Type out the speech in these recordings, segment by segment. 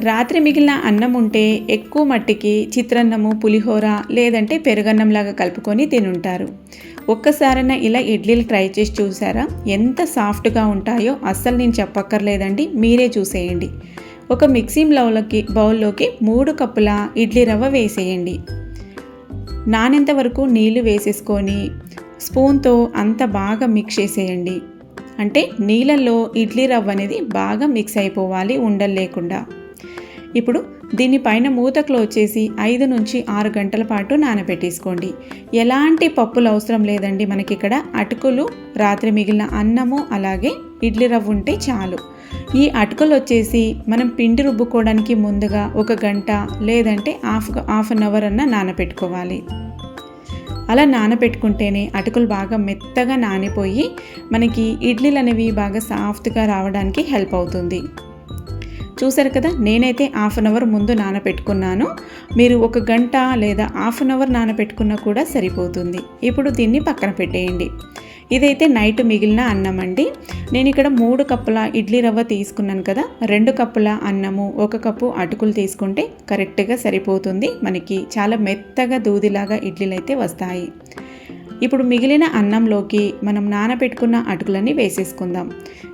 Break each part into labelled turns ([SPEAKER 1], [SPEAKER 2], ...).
[SPEAKER 1] రాత్రి మిగిలిన అన్నం ఉంటే ఎక్కువ మట్టికి చిత్రాన్నము పులిహోర లేదంటే పెరుగన్నంలాగా కలుపుకొని తినుంటారు. ఒక్కసారైనా ఇలా ఇడ్లీలు ట్రై చేసి చూసారా? ఎంత సాఫ్ట్గా ఉంటాయో అస్సలు నేను చెప్పక్కర్లేదండి. మీరే చూసేయండి. ఒక మిక్సీ లవ్లోకి బౌల్లోకి మూడు కప్పుల ఇడ్లీ రవ్వ వేసేయండి. నానేంత వరకు నీళ్ళు వేసేసుకొని స్పూన్తో అంత బాగా మిక్స్ చేసేయండి. అంటే నీళ్ళల్లో ఇడ్లీ రవ్వ అనేది బాగా మిక్స్ అయిపోవాలి ఉండలు లేకుండా. ఇప్పుడు దీనిపైన మూత క్లోజ్ చేసి ఐదు నుంచి ఆరు గంటల పాటు నానబెట్టేసుకోండి. ఎలాంటి పప్పులు అవసరం లేదండి మనకి ఇక్కడ అటుకులు రాత్రి మిగిలిన అన్నము అలాగే ఇడ్లీ రవ్వ ఉంటే చాలు. ఈ అటుకులు వచ్చేసి మనం పిండి రుబ్బుకోవడానికి ముందుగా ఒక గంట లేదంటే హాఫ్ హాఫ్ అన్ అవర్ అన్న నానబెట్టుకోవాలి. అలా నానబెట్టుకుంటేనే అటుకులు బాగా మెత్తగా నానిపోయి మనకి ఇడ్లీలు అనేవి బాగా సాఫ్ట్గా రావడానికి హెల్ప్ అవుతుంది. చూసారు కదా నేనైతే హాఫ్ అన్ అవర్ ముందు నానబెట్టుకున్నాను మీరు ఒక గంట లేదా హాఫ్ అన్ అవర్ నానబెట్టుకున్నా కూడా సరిపోతుంది. ఇప్పుడు దీన్ని పక్కన పెట్టేయండి. ఇదైతే నైట్ మిగిలిన అన్నం అండి. నేను ఇక్కడ మూడు కప్పుల ఇడ్లీ రవ్వ తీసుకున్నాను కదా రెండు కప్పుల అన్నము ఒక కప్పు అటుకులు తీసుకుంటే కరెక్ట్గా సరిపోతుంది. మనకి చాలా మెత్తగా దూదిలాగా ఇడ్లీలు అయితే వస్తాయి. ఇప్పుడు మిగిలిన అన్నంలోకి మనం నానబెట్టుకున్న అటుకులన్నీ వేసేసుకుందాం.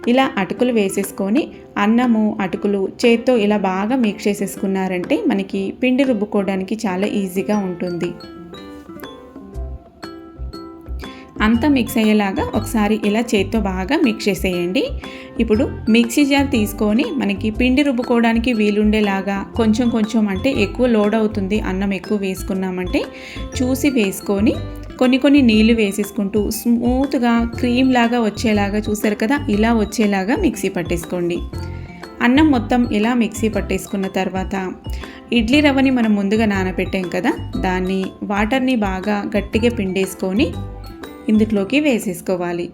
[SPEAKER 1] ఇలా అటుకులు వేసేసుకొని అన్నము అటుకులు చేత్తో ఇలా బాగా మిక్స్ చేసేసుకున్నారంటే మనకి పిండి రుబ్బుకోవడానికి చాలా ఈజీగా ఉంటుంది. అంతా మిక్స్ అయ్యేలాగా ఒకసారి ఇలా చేత్తో బాగా మిక్స్ చేసేయండి. ఇప్పుడు మిక్సీ జార్ తీసుకొని మనకి పిండి రుబ్బుకోవడానికి వీలుండేలాగా కొంచెం కొంచెం అంటే ఎక్కువ లోడ్ అవుతుంది అన్నం ఎక్కువ వేసుకున్నామంటే చూసి వేసుకొని కొన్ని కొన్ని నీళ్ళు వేసేసుకుంటూ స్మూత్గా క్రీమ్ లాగా వచ్చేలాగా చూసారు కదా ఇలా వచ్చేలాగా మిక్సీ పట్టేసుకోండి. అన్నం మొత్తం ఇలా మిక్సీ పట్టేసుకున్న తర్వాత ఇడ్లీ రవ్వని మనం ముందుగా నానబెట్టాం కదా దాన్ని వాటర్ని బాగా గట్టిగా పిండేసుకొని ఇందులోకి వేసేసుకోవాలి.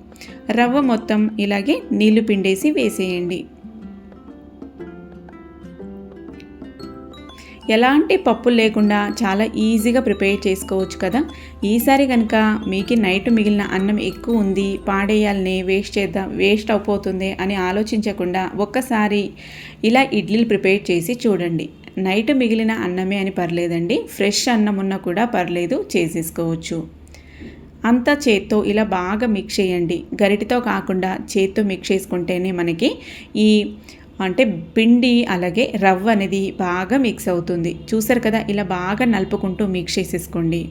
[SPEAKER 1] రవ్వ మొత్తం ఇలాగే నీళ్ళు పిండేసి వేసేయండి. ఎలాంటి పప్పులు లేకుండా చాలా ఈజీగా ప్రిపేర్ చేసుకోవచ్చు కదా. ఈసారి కనుక మీకు నైట్ మిగిలిన అన్నం ఎక్కువ ఉంది పాడేయాలని వేస్ట్ చేద్దాం వేస్ట్ అయిపోతుంది అని ఆలోచించకుండా ఒక్కసారి ఇలా ఇడ్లీలు ప్రిపేర్ చేసి చూడండి. నైట్ మిగిలిన అన్నమే అని పర్లేదండి. ఫ్రెష్ అన్నం ఉన్నా కూడా పర్లేదు చేసేసుకోవచ్చు. అంతా చేత్తో ఇలా బాగా మిక్స్ చేయండి. గరిటితో కాకుండా చేత్తో మిక్స్ చేసుకుంటేనే మనకి ఈ అంటే పిండి అలాగే రవ్వ అనేది బాగా మిక్స్ అవుతుంది. చూసారు కదా ఇలా బాగా నలుపుకుంటూ మిక్స్ చేసేసుకోండి.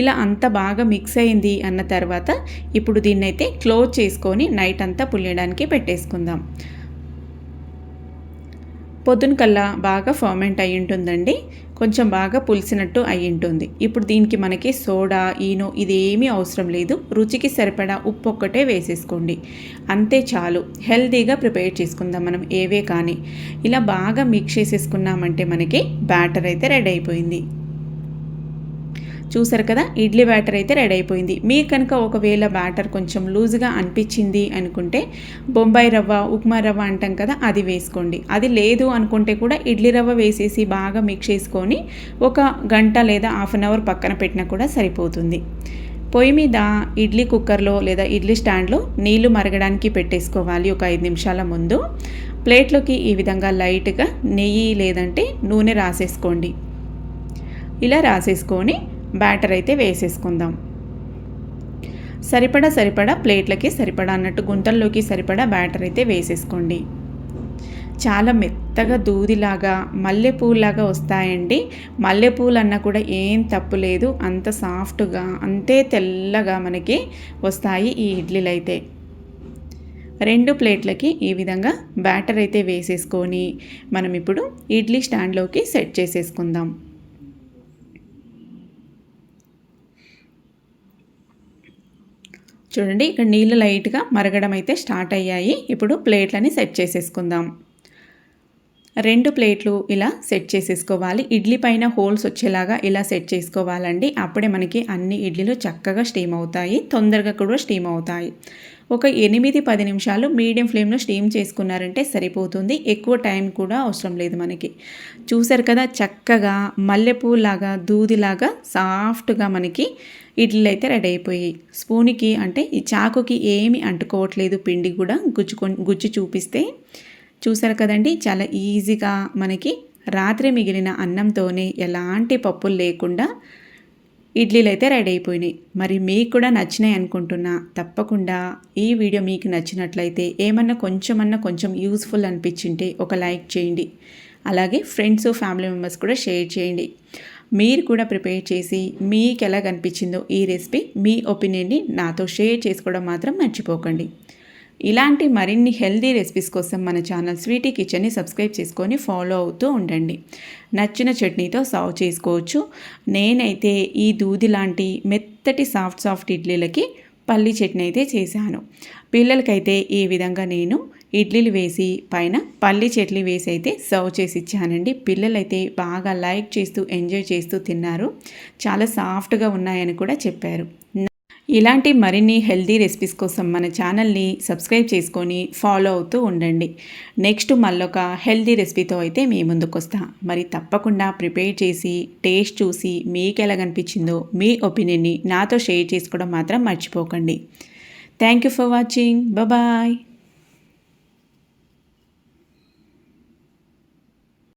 [SPEAKER 1] ఇలా అంత బాగా మిక్స్ అయింది అన్న తర్వాత ఇప్పుడు దీన్నైతే క్లోజ్ చేసుకొని నైట్ అంతా పులియడానికి పెట్టేసుకుందాం. పొద్దున కల్లా బాగా ఫర్మెంట్ అయి ఉంటుందండి కొంచెం బాగా పులిసినట్టు అయి ఉంటుంది ఇప్పుడు దీనికి మనకి సోడా ఈనో ఇదేమీ అవసరం లేదు. రుచికి సరిపడా ఉప్పు ఒక్కటే వేసేసుకోండి. అంతే చాలు. హెల్తీగా ప్రిపేర్ చేసుకుందాం మనం ఏవే కానీ. ఇలా బాగా మిక్స్ చేసేసుకున్నామంటే మనకి బ్యాటర్ అయితే రెడీ అయిపోయింది. చూసారు కదా ఇడ్లీ బ్యాటర్ అయితే రెడీ అయిపోయింది. మీకు కనుక ఒకవేళ బ్యాటర్ కొంచెం లూజ్గా అనిపించింది అనుకుంటే బొంబాయి రవ్వ ఉప్మా రవ్వ అంటాం కదా అది వేసుకోండి. అది లేదు అనుకుంటే కూడా ఇడ్లీ రవ్వ వేసేసి బాగా మిక్స్ చేసుకొని ఒక గంట లేదా హాఫ్ అన్ అవర్ పక్కన పెట్టినా కూడా సరిపోతుంది. పొయ్యి మీద ఇడ్లీ కుక్కర్లో లేదా ఇడ్లీ స్టాండ్లో నీళ్ళు మరగడానికి పెట్టేసుకోవాలి ఒక ఐదు నిమిషాల ముందు. ప్లేట్లోకి ఈ విధంగా లైట్గా నెయ్యి లేదంటే నూనె రాసేసుకోండి. ఇలా రాసేసుకొని బ్యాటర్ అయితే వేసేసుకుందాం. సరిపడా సరిపడా ప్లేట్లకి సరిపడా అన్నట్టు గుంతల్లోకి సరిపడా బ్యాటర్ అయితే వేసేసుకోండి. చాలా మెత్తగా దూదిలాగా మల్లెపూలాగా వస్తాయండి. మల్లెపూలు అన్నా కూడా ఏం తప్పు లేదు. అంత సాఫ్ట్గా అంతే తెల్లగా మనకి వస్తాయి ఈ ఇడ్లీలు అయితే రెండు ప్లేట్లకి ఈ విధంగా బ్యాటర్ అయితే వేసేసుకొని మనం ఇప్పుడు ఇడ్లీ స్టాండ్లోకి సెట్ చేసేసుకుందాం. చూడండి ఇక్కడ నీళ్ళు లైట్గా మరగడం అయితే స్టార్ట్ అయ్యాయి. ఇప్పుడు ప్లేట్లని సెట్ చేసేసుకుందాం. రెండు ప్లేట్లు ఇలా సెట్ చేసేసుకోవాలి. ఇడ్లీ పైన హోల్స్ వచ్చేలాగా ఇలా సెట్ చేసుకోవాలండి. అప్పుడే మనకి అన్ని ఇడ్లీలు చక్కగా స్టీమ్ అవుతాయి. తొందరగా కూడా స్టీమ్ అవుతాయి. ఒక ఎనిమిది పది నిమిషాలు మీడియం ఫ్లేమ్లో స్టీమ్ చేసుకున్నారంటే సరిపోతుంది. ఎక్కువ టైం కూడా అవసరం లేదు మనకి. చూసారు కదా చక్కగా మల్లెపూలాగా దూదిలాగా సాఫ్ట్గా మనకి ఇడ్లీలు అయితే రెడీ అయిపోయాయి. స్పూన్కి అంటే ఈ చాకుకి ఏమి అంటుకోవట్లేదు. పిండి కూడా గుచ్చుకొని గుజ్జు చూపిస్తే చూసారు కదండి చాలా ఈజీగా మనకి రాత్రి మిగిలిన అన్నంతోనే ఎలాంటి పప్పులు లేకుండా ఇడ్లీలు అయితే రెడీ అయిపోయినాయి. మరి మీకు కూడా నచ్చినాయి అనుకుంటున్నా తప్పకుండా ఈ వీడియో మీకు నచ్చినట్లయితే ఏమన్నా కొంచెమన్నా కొంచెం యూస్ఫుల్ అనిపించింటే ఒక లైక్ చేయండి. అలాగే ఫ్రెండ్స్ ఫ్యామిలీ మెంబర్స్ కూడా షేర్ చేయండి. మీరు కూడా ప్రిపేర్ చేసి మీకు ఎలా కనిపించిందో ఈ రెసిపీ మీ ఒపీనియన్ని నాతో షేర్ చేసుకోవడం మాత్రం మర్చిపోకండి. ఇలాంటి మరిన్ని హెల్దీ రెసిపీస్ కోసం మన ఛానల్ స్వీటీ కిచెన్ని సబ్స్క్రైబ్ చేసుకొని ఫాలో అవుతూ ఉండండి. నచ్చిన చట్నీతో సర్వ్ చేసుకోవచ్చు. నేనైతే ఈ దూది లాంటి మెత్తటి సాఫ్ట్ సాఫ్ట్ ఇడ్లీలకి పల్లి చట్నీ అయితే చేశాను. పిల్లలకైతే ఈ విధంగా నేను ఇడ్లీలు వేసి పైన పల్లి చట్నీ వేసి అయితే సర్వ్ చేసి ఇచ్చానండి. పిల్లలైతే బాగా లైక్ చేస్తూ ఎంజాయ్ చేస్తూ తిన్నారు. చాలా సాఫ్ట్గా ఉన్నాయని కూడా చెప్పారు. ఇలాంటి మరిన్ని హెల్దీ రెసిపీస్ కోసం మన ఛానల్ని సబ్స్క్రైబ్ చేసుకొని ఫాలో అవుతూ ఉండండి. నెక్స్ట్ మళ్ళొక హెల్దీ రెసిపీతో అయితే మీ ముందుకు వస్తా మరి తప్పకుండా ప్రిపేర్ చేసి టేస్ట్ చూసి మీకు ఎలా కనిపించిందో మీ ఒపీనియన్ని నాతో షేర్ చేసుకోవడం మాత్రం మర్చిపోకండి. Thank you for watching. Bye